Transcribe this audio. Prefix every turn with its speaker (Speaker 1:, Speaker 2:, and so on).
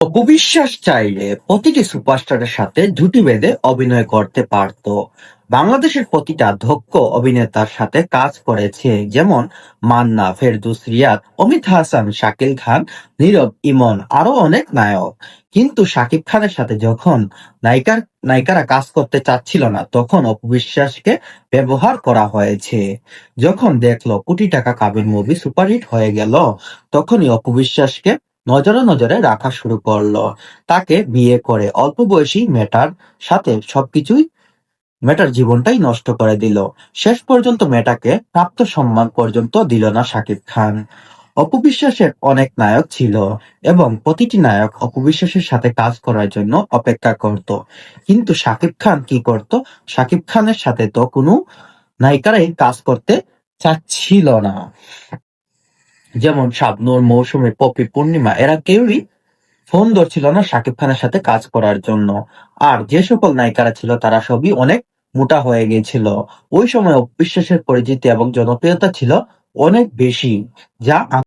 Speaker 1: অপবিশ্বাস চাইলে প্রতিটি সুপারস্টারের সাথে জুটি বেঁধে অভিনয় করতে পারত। বাংলাদেশের প্রতিটা দক্ষ অভিনেতার সাথে কাজ করেছে, যেমন মান্না, ফেরদুস রিয়াদ, অমিত হাসান, শাকিল খান, নীরব ইমন আরও অনেক নায়ক। কিন্তু শাকিব খানের সাথে যখন নায়িকার, নায়িকারা কাজ করতে চাচ্ছিল না, তখন অপবিশ্বাসকে ব্যবহার করা হয়েছে। যখন দেখল কোটি টাকা কাবির মুভি সুপারহিট হয়ে গেল, তখনই অপবিশ্বাসকে নজরে নজরে রাখা শুরু করল। তাকে বিয়ে করে অল্প বয়সী মেয়েটার সাথে সবকিছুই মেয়েটার জীবনটাই নষ্ট করে দিল। শেষ পর্যন্ত মেয়েটাকে প্রাপ্ত সম্মান পর্যন্ত দিল না শাকিব খান। অপবিশ্বাসের অনেক নায়ক ছিল এবং প্রতিটি নায়ক অপবিশ্বাসের সাথে কাজ করার জন্য অপেক্ষা করত। কিন্তু শাকিব খান কি করত? শাকিব খানের সাথে তো কোনো নায়িকারাই কাজ করতে চাচ্ছিল না। যেমন শাবনুর, মৌসুমী, পপি, পূর্ণিমা, এরা কেউই ফোন ধরছিল না শাকিব খানের সাথে কাজ করার জন্য। আর যে সকল নায়িকারা ছিল, তারা সবই অনেক মোটা হয়ে গিয়েছিল। ওই সময় অবিশ্বাসের পরিচিতি এবং জনপ্রিয়তা ছিল অনেক বেশি, যা